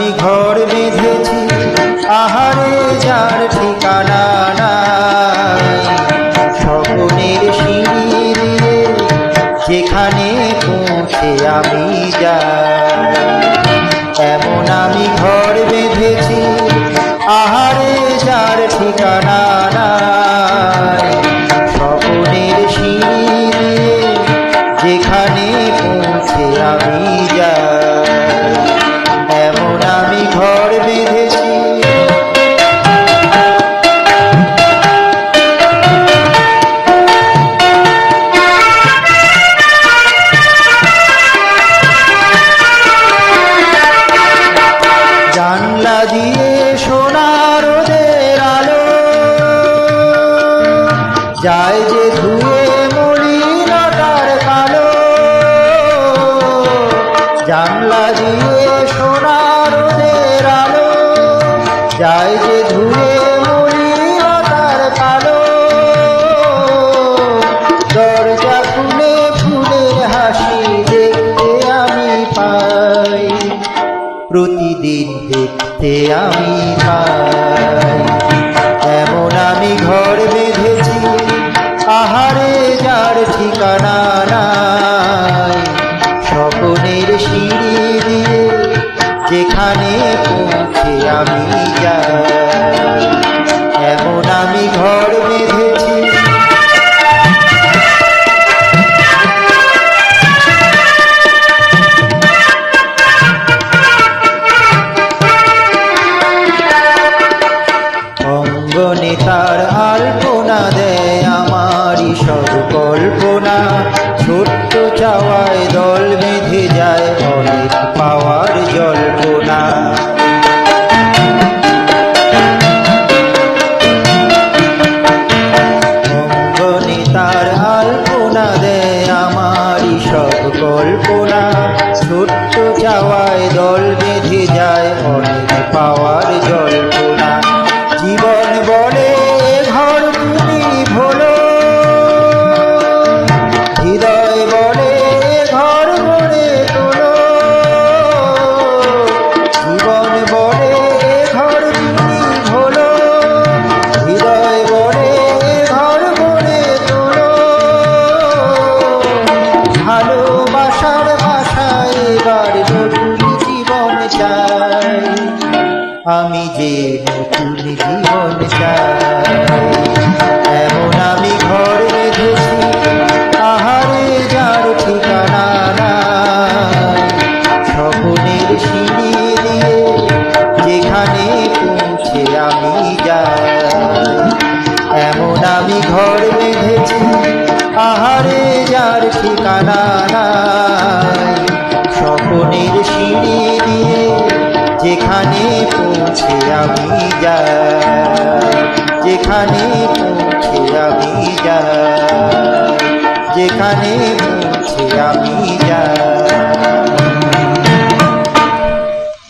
আমি ঘর বেঁধেছি, আহারে যার ঠিকানা স্বপ্নের সিঁড়ি যেখানে পৌঁছে আমি যাই। এমন আমি ঘর বেঁধেছি, আহারে যার ঠিকানা স্বপ্নের সিঁড়ি যেখানে পৌঁছে আমি যাই। যায় যে ধুয়ে মলিনতার কালো। জানলা দিয়ে সোনার ওদের আলো। যায় যে ধুয়ে মলিনতার কালো। দরজা খুলে ফুলের হাসি দেখতে আমি পাই। প্রতিদিন দেখতে আমি পাই। এমন আমি ঘর যেখানে পৌঁছে আমি যাই। এমন আমি ঘর বেঁধেছি। অঙ্গনে তার আলপনা দেয় আমারই সব কল্পনা। ছোট্ট চাওয়ায় দল বেঁধে যায় আলপনা দেয় আমারই সব কল্পনা। ছোট্ট চাওয়ায় দল বেঁধে যায় অনেক পাওয়ার জল্পনা। যে নতুন জীবন এমন আমি ঘর বেঁধেছি আহারে যার ঠিকানা স্বপনের সিঁড়ি দিয়ে যেখানে পৌঁছে আমি যাই। এমন আমি ঘর বেঁধেছি, আহারে যার ঠিকানা যেখানে পৌঁছে আমি যাই যেখানে পৌঁছে আমি যাই যেখানে পৌঁছে আমি যাই।